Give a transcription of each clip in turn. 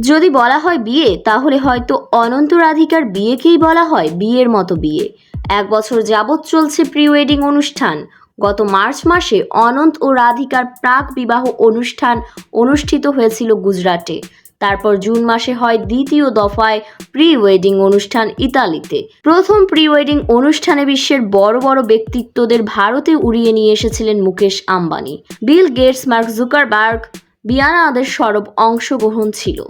যদি বলা হয় বিয়ে, তাহলে হয়তো অনন্ত রাধিকার বিয়েকেই বলা হয় বিয়ের মতো বিয়ে। এক বছর যাবৎ চলছে প্রি ওয়েডিং অনুষ্ঠান। গত মার্চ মাসে অনন্ত ও রাধিকার প্রাক বিবাহ অনুষ্ঠান অনুষ্ঠিত হয়েছিল গুজরাটে। তারপর জুন মাসে হয় দ্বিতীয় দফায় প্রি ওয়েডিং অনুষ্ঠান ইতালিতে। প্রথম প্রি ওয়েডিং অনুষ্ঠানে বিশ্বের বড় বড় ব্যক্তিত্বদের ভারতে উড়িয়ে নিয়ে এসেছিলেন Mukesh Ambani. Bill Gates, Mark Zuckerberg, বিয়ানাদের সরব অংশগ্রহণ ছিল।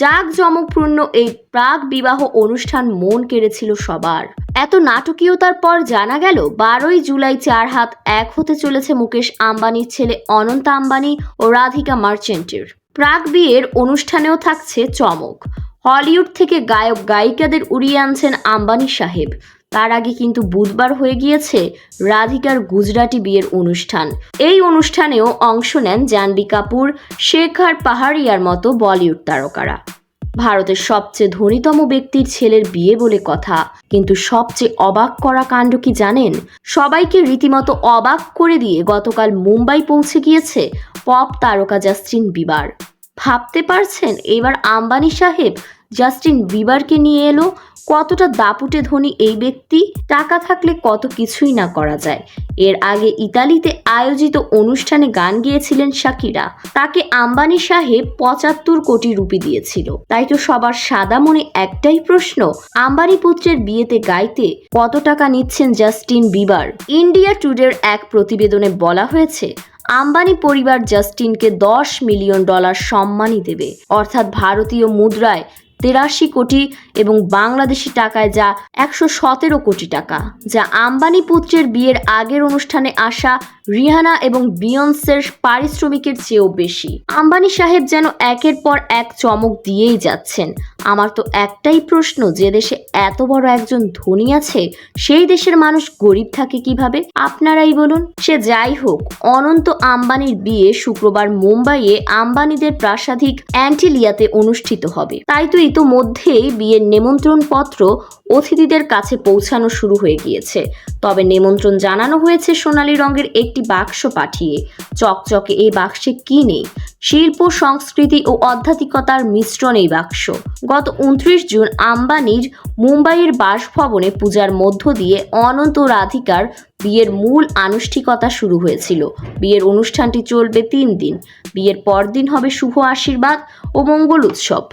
জাঁকজমকপূর্ণ এই প্রাক বিবাহ অনুষ্ঠান মন কেড়েছিল সবার। এত নাটকীয়তার পর জানা গেল, বারোই জুলাই চার হাত এক হতে চলেছে মুকেশ আম্বানির ছেলে অনন্ত আম্বানি ও রাধিকা মার্চেন্টের। প্রাক বিয়ের অনুষ্ঠানেও থাকছে চমক। হলিউড থেকে গায়ক গায়িকাদের উড়িয়ে আনছেন আম্বানি সাহেব। তার আগে কিন্তু বুধবার হয়ে গিয়েছে রাধিকার গুজরাটি বিয়ের অনুষ্ঠান। এই অনুষ্ঠানেও অংশ নেন জাহ্নবী কাপুর, শেখার পাহাড়িয়ার মতো বলিউড তারকারা। ভারতের সবচেয়ে ধনীতম ব্যক্তির ছেলের বিয়ে বলে কথা। কিন্তু সবচেয়ে অবাক করা কাণ্ড কি জানেন? সবাইকে রীতিমতো অবাক করে দিয়ে গতকাল মুম্বাই পৌঁছে গিয়েছে পপ তারকা জাস্টিন বিবার। ভাবতে পারছেন? এবার আম্বানি সাহেব জাস্টিন বিবারকে নিয়ে এলো কতটা দাপুটে ধনী এই ব্যক্তি, টাকা থাকলে কত কিছুই না করা যায়। এর আগে ইতালিতে আয়োজিত অনুষ্ঠানে গান গিয়েছিলেন শাকিরা। তাকে আম্বানি সাহেব পঁচাত্তর কোটি রুপি দিয়েছিল। তাই তো সবার সাদা মনে একটাই প্রশ্ন, আম্বানি পুত্রের বিয়েতে গাইতে কত টাকা নিচ্ছেন জাস্টিন বিবার? ইন্ডিয়া টুডের এক প্রতিবেদনে বলা হয়েছে, আম্বানি পরিবার জাস্টিনকে দশ মিলিয়ন ডলার সম্মানই দেবে। অর্থাৎ ভারতীয় মুদ্রায় তেরাশি কোটি এবং বাংলাদেশি টাকায় যা একশো সতেরো কোটি টাকা, যা আম্বানি পুত্রের বিয়ের আগের অনুষ্ঠানে আসা রিহানা এবং বিয়ন্সের পারিশ্রমিকের চেয়েও বেশি। আম্বানি সাহেব যেন একের পর এক চমক দিয়েই যাচ্ছেন। আমার তো একটাই প্রশ্ন, যে দেশে এত বড় একজন ধনী আছে, সেই দেশের মানুষ গরিব থাকে কীভাবে? আপনারাই বলুন। সে যাই হোক, অনন্ত আম্বানির বিয়ে শুক্রবার মুম্বাইয়ে আম্বানিদের প্রাসাদিক অ্যান্টিলিয়াতে অনুষ্ঠিত হবে। তাই তো ইতোমধ্যেই বিয়ের নেমন্ত্রণ পত্র অতিথিদের কাছে পৌঁছানো শুরু হয়ে গিয়েছে। তবে নিমন্ত্রণ জানানো হয়েছে সোনালী রঙের একটি বাক্স পাঠিয়ে। চকচকে এই বাক্সে কি নেই? শিল্প, সংস্কৃতি ও আধ্যাত্মিকতার মিশ্রণ এই বাক্স। গত উনত্রিশ জুন আম্বানির মুম্বাইয়ের বাসভবনে পূজার মধ্য দিয়ে অনন্ত রাধিকার বিয়ের মূল আনুষ্ঠিকতা শুরু হয়েছিল। বিয়ের অনুষ্ঠানটি চলবে তিন দিন। বিয়ের পরদিন হবে শুভ আশীর্বাদ ও মঙ্গল উৎসব।